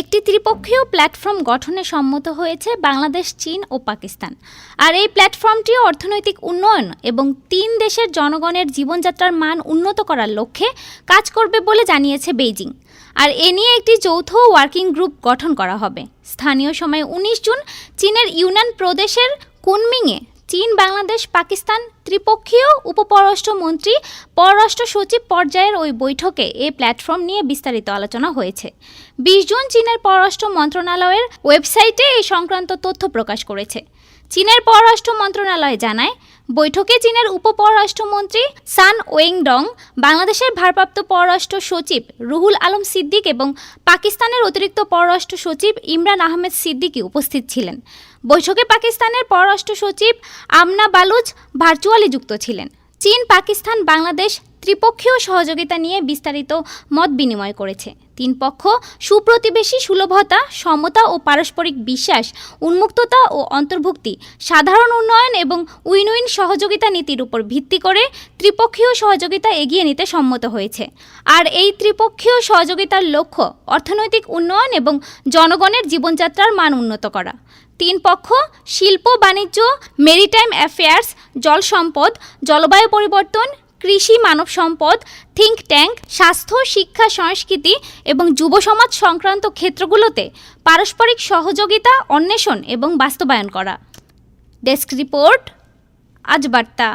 একটি ত্রিপক্ষীয় প্ল্যাটফর্ম গঠনে সম্মত হয়েছে বাংলাদেশ, চীন ও পাকিস্তান। আর এই প্ল্যাটফর্মটি অর্থনৈতিক উন্নয়ন এবং তিন দেশের জনগণের জীবনযাত্রার মান উন্নত করার লক্ষ্যে কাজ করবে বলে জানিয়েছে বেইজিং। আর এ নিয়ে একটি যৌথ ওয়ার্কিং গ্রুপ গঠন করা হবে। স্থানীয় সময় উনিশ জুন চীনের ইউনান প্রদেশের কুনমিংয়ে চীন, বাংলাদেশ, পাকিস্তান ত্রিপক্ষীয় উপপররাষ্ট্রমন্ত্রী পররাষ্ট্র সচিব পর্যায়ের ওই বৈঠকে এই প্ল্যাটফর্ম নিয়ে বিস্তারিত আলোচনা হয়েছে। বিশ জুন চীনের পররাষ্ট্র মন্ত্রণালয়ের ওয়েবসাইটে এই সংক্রান্ত তথ্য প্রকাশ করেছে। চীনের পররাষ্ট্র মন্ত্রণালয় জানায়, বৈঠকে চীনের উপপররাষ্ট্রমন্ত্রী সান ওয়েংডং, বাংলাদেশের ভারপ্রাপ্ত পররাষ্ট্র সচিব রুহুল আলম সিদ্দিক এবং পাকিস্তানের অতিরিক্ত পররাষ্ট্র সচিব ইমরান আহমেদ সিদ্দিকী উপস্থিত ছিলেন। বৈঠকে পাকিস্তানের পররাষ্ট্র সচিব আমনা বালুচ ভার্চুয়ালি যুক্ত ছিলেন। চীন পাকিস্তান বাংলাদেশ ত্রিপক্ষীয় সহযোগিতা নিয়ে বিস্তারিত মত বিনিময় করেছে। তিন পক্ষ, সুপ্রতিবেশী সুলভতা, সমতা ও পারস্পরিক বিশ্বাস, উন্মুক্ততা ও অন্তর্ভুক্তি, সাধারণ উন্নয়ন এবং উইন উইন সহযোগিতা নীতির উপর ভিত্তি করে ত্রিপক্ষীয় সহযোগিতা এগিয়ে নিতে সম্মত হয়েছে। আর এই ত্রিপক্ষীয় সহযোগিতার লক্ষ্য অর্থনৈতিক উন্নয়ন এবং জনগণের জীবনযাত্রার মান উন্নত করা। তিন পক্ষ, শিল্প, বাণিজ্য, মেরিটাইম অ্যাফেয়ার্স, জল সম্পদ, জলবায়ু পরিবর্তন কৃষি, মানব সম্পদ থিঙ্ক ট্যাঙ্ক স্বাস্থ্য, শিক্ষা, সংস্কৃতি এবং যুব সমাজ সংক্রান্ত ক্ষেত্রগুলোতে পারস্পরিক সহযোগিতা, অন্বেষণ এবং বাস্তবায়ন করা। ডেস্ক রিপোর্ট আজ বার্তা।